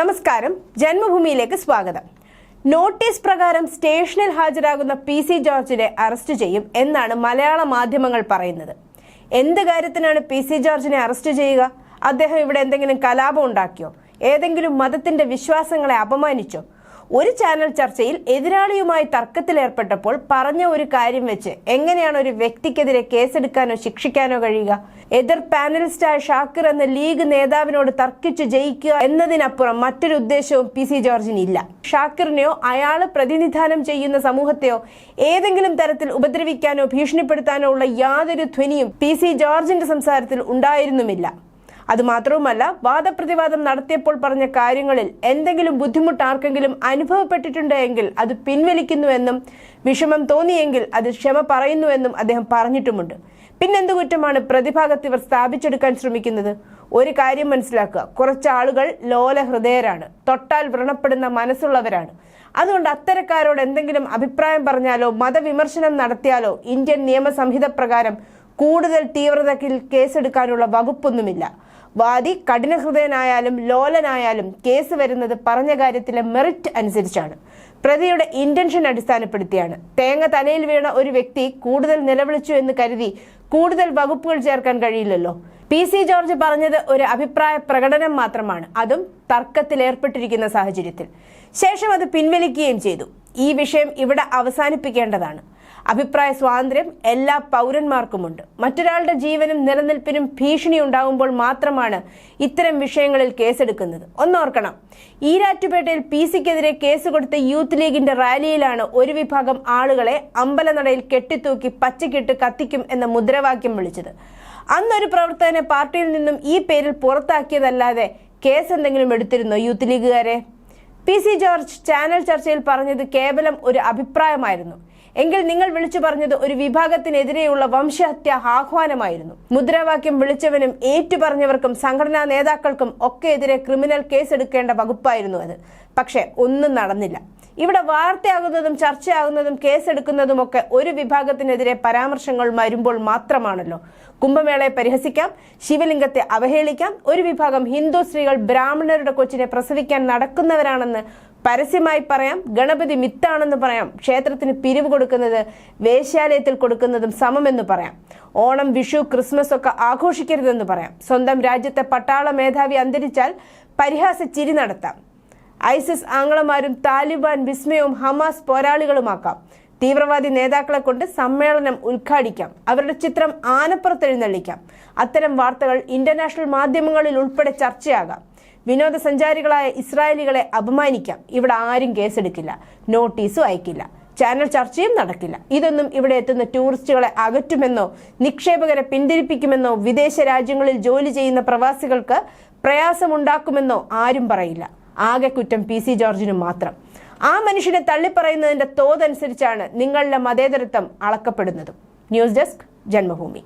നമസ്കാരം. ജന്മഭൂമിയിലേക്ക് സ്വാഗതം. നോട്ടീസ് പ്രകാരം സ്റ്റേഷനിൽ ഹാജരാകുന്ന പി സി ജോർജിനെ അറസ്റ്റ് ചെയ്യും എന്നാണ് മലയാള മാധ്യമങ്ങൾ പറയുന്നത്. എന്ത് കാര്യത്തിനാണ് പി സി ജോർജിനെ അറസ്റ്റ് ചെയ്യുക? അദ്ദേഹം ഇവിടെ എന്തെങ്കിലും കലാപം ഉണ്ടാക്കിയോ? ഏതെങ്കിലും മതത്തിന്റെ വിശ്വാസങ്ങളെ അപമാനിച്ചോ? ഒരു ചാനൽ ചർച്ചയിൽ എതിരാളിയുമായി തർക്കത്തിലേർപ്പെട്ടപ്പോൾ പറഞ്ഞ ഒരു കാര്യം വെച്ച് എങ്ങനെയാണ് ഒരു വ്യക്തിക്കെതിരെ കേസെടുക്കാനോ ശിക്ഷിക്കാനോ കഴിയുക? എതിർ പാനലിസ്റ്റായ ഷാക്കിർ എന്ന ലീഗ് നേതാവിനോട് തർക്കിച്ച് ജയിക്കുക എന്നതിനപ്പുറം മറ്റൊരു ഉദ്ദേശവും പി സി ജോർജിന് ഇല്ല. ഷാക്കിറിനെയോ അയാൾ പ്രതിനിധാനം ചെയ്യുന്ന സമൂഹത്തെയോ ഏതെങ്കിലും തരത്തിൽ ഉപദ്രവിക്കാനോ ഭീഷണിപ്പെടുത്താനോ ഉള്ള യാതൊരു ധ്വനിയും പി സി ജോർജിന്റെ സംസാരത്തിൽ ഉണ്ടായിരുന്നുമില്ല. അതുമാത്രവുമല്ല വാദപ്രതിവാദം നടത്തിയപ്പോൾ പറഞ്ഞ കാര്യങ്ങളിൽ എന്തെങ്കിലും ബുദ്ധിമുട്ട് ആർക്കെങ്കിലും അനുഭവപ്പെട്ടിട്ടുണ്ട് എങ്കിൽ അത് പിൻവലിക്കുന്നുവെന്നും വിഷമം തോന്നിയെങ്കിൽ അത് ക്ഷമ പറയുന്നുവെന്നും അദ്ദേഹം പറഞ്ഞിട്ടുമുണ്ട്. പിന്നെന്തു കുറ്റമാണ് പ്രതിഭാഗത്ത് ഇവർ സ്ഥാപിച്ചെടുക്കാൻ ശ്രമിക്കുന്നത്? ഒരു കാര്യം മനസ്സിലാക്കുക. കുറച്ച് ആളുകൾ ലോല ഹൃദയരാണ് തൊട്ടാൽ വ്രണപ്പെടുന്ന മനസ്സുള്ളവരാണ്. അതുകൊണ്ട് അത്തരക്കാരോട് എന്തെങ്കിലും അഭിപ്രായം പറഞ്ഞാലോ മതവിമർശനം നടത്തിയാലോ ഇന്ത്യൻ നിയമസംഹിത പ്രകാരം കൂടുതൽ തീവ്രതയ്ക്ക് കേസെടുക്കാനുള്ള വകുപ്പൊന്നുമില്ല. വാദി കഠിനഹൃദയനായാലും ലോലനായാലും കേസ് വരുന്നത് പറഞ്ഞ കാര്യത്തിലെ മെറിറ്റ് അനുസരിച്ചാണ്. പ്രതിയുടെ ഇന്റൻഷൻ അടിസ്ഥാനപ്പെടുത്തിയാണ്. തേങ്ങ തലയിൽ വീണ ഒരു വ്യക്തി കൂടുതൽ നിലവിളിച്ചു എന്ന് കരുതി കൂടുതൽ വകുപ്പുകൾ ചേർക്കാൻ കഴിയില്ലല്ലോ. പി സി ജോർജ് പറഞ്ഞത് ഒരു അഭിപ്രായ പ്രകടനം മാത്രമാണ്. അതും തർക്കത്തിലേർപ്പെട്ടിരിക്കുന്ന സാഹചര്യത്തിൽ. ശേഷം അത് പിൻവലിക്കുകയും ചെയ്തു. ഈ വിഷയം ഇവിടെ അവസാനിപ്പിക്കേണ്ടതാണ്. അഭിപ്രായ സ്വാതന്ത്ര്യം എല്ലാ പൗരന്മാർക്കുമുണ്ട്. മറ്റൊരാളുടെ ജീവനും നിലനിൽപ്പിനും ഭീഷണി ഉണ്ടാകുമ്പോൾ മാത്രമാണ് ഇത്തരം വിഷയങ്ങളിൽ കേസെടുക്കുന്നത്. ഒന്നോർക്കണം. ഈരാറ്റുപേട്ടയിൽ പി സിക്കെതിരെ കേസ് കൊടുത്ത യൂത്ത് ലീഗിന്റെ റാലിയിലാണ് ഒരു വിഭാഗം ആളുകളെ അമ്പലനടയിൽ കെട്ടിത്തൂക്കി പച്ചക്കിട്ട് കത്തിക്കും എന്ന മുദ്രാവാക്യം വിളിച്ചത്. അന്നൊരു പ്രവർത്തകനെ പാർട്ടിയിൽ നിന്നും ഈ പേരിൽ പുറത്താക്കിയതല്ലാതെ കേസ് എന്തെങ്കിലും എടുത്തിരുന്നോ യൂത്ത് ലീഗുകാരെ? പി സി ജോർജ് ചാനൽ ചർച്ചയിൽ പറഞ്ഞത് കേവലം ഒരു അഭിപ്രായമായിരുന്നു. എങ്കിൽ നിങ്ങൾ വിളിച്ചു പറഞ്ഞത് ഒരു വിഭാഗത്തിനെതിരെയുള്ള വംശഹത്യ ആഹ്വാനമായിരുന്നു. മുദ്രാവാക്യം വിളിച്ചവനും ഏറ്റുപറഞ്ഞവർക്കും സംഘടനാ നേതാക്കൾക്കും ഒക്കെ എതിരെ ക്രിമിനൽ കേസെടുക്കേണ്ട വകുപ്പായിരുന്നു അത്. പക്ഷേ ഒന്നും നടന്നില്ല. ഇവിടെ വാർത്തയാകുന്നതും ചർച്ചയാകുന്നതും കേസെടുക്കുന്നതുമൊക്കെ ഒരു വിഭാഗത്തിനെതിരെ പരാമർശങ്ങൾ വരുമ്പോൾ മാത്രമാണല്ലോ. കുംഭമേളയെ പരിഹസിക്കാം ശിവലിംഗത്തെ അവഹേളിക്കാം ഒരു വിഭാഗം ഹിന്ദു സ്ത്രീകൾ ബ്രാഹ്മണരുടെ കൊച്ചിനെ പ്രസവിക്കാൻ നടക്കുന്നവരാണെന്ന് പരസ്യമായി പറയാം ഗണപതി മിത്താണെന്ന് പറയാം ക്ഷേത്രത്തിന് പിരിവ് കൊടുക്കുന്നത് വേശ്യാലയത്തിൽ കൊടുക്കുന്നതും സമമെന്ന് പറയാം. ഓണം വിഷു ക്രിസ്മസ് ഒക്കെ ആഘോഷിക്കരുതെന്ന് പറയാം. സ്വന്തം രാജ്യത്തെ പട്ടാള മേധാവി അന്തരിച്ചാൽ പരിഹാസ ചിരി നടത്താം. ഐസിസ് ആംഗ്ലമാരും താലിബാൻ വിസ്മയവും ഹമാസ് പോരാളികളുമാക്കാം. തീവ്രവാദി നേതാക്കളെ കൊണ്ട് സമ്മേളനം ഉദ്ഘാടിക്കാം. അവരുടെ ചിത്രം ആനപ്പുറത്തെഴുന്നള്ളിക്കാം. അത്തരം വാർത്തകൾ ഇന്റർനാഷണൽ മാധ്യമങ്ങളിൽ ഉൾപ്പെടെ ചർച്ചയാകാം. വിനോദസഞ്ചാരികളായ ഇസ്രായേലികളെ അപമാനിക്കാം. ഇവിടെ ആരും കേസെടുക്കില്ല. നോട്ടീസും അയക്കില്ല. ചാനൽ ചർച്ചയും നടക്കില്ല. ഇതൊന്നും ഇവിടെ എത്തുന്ന ടൂറിസ്റ്റുകളെ അകറ്റുമെന്നോ നിക്ഷേപകരെ പിന്തിരിപ്പിക്കുമെന്നോ വിദേശ രാജ്യങ്ങളിൽ ജോലി ചെയ്യുന്ന പ്രവാസികൾക്ക് പ്രയാസമുണ്ടാക്കുമെന്നോ ആരും പറയില്ല. ആകെ കുറ്റം പി സി ജോർജിന് മാത്രം. ആ മനുഷ്യനെ തള്ളിപ്പറയുന്നതിന്റെ തോതനുസരിച്ചാണ് നിങ്ങളുടെ മതേതരത്വം അളക്കപ്പെടുന്നതും. News desk Janmabhumi.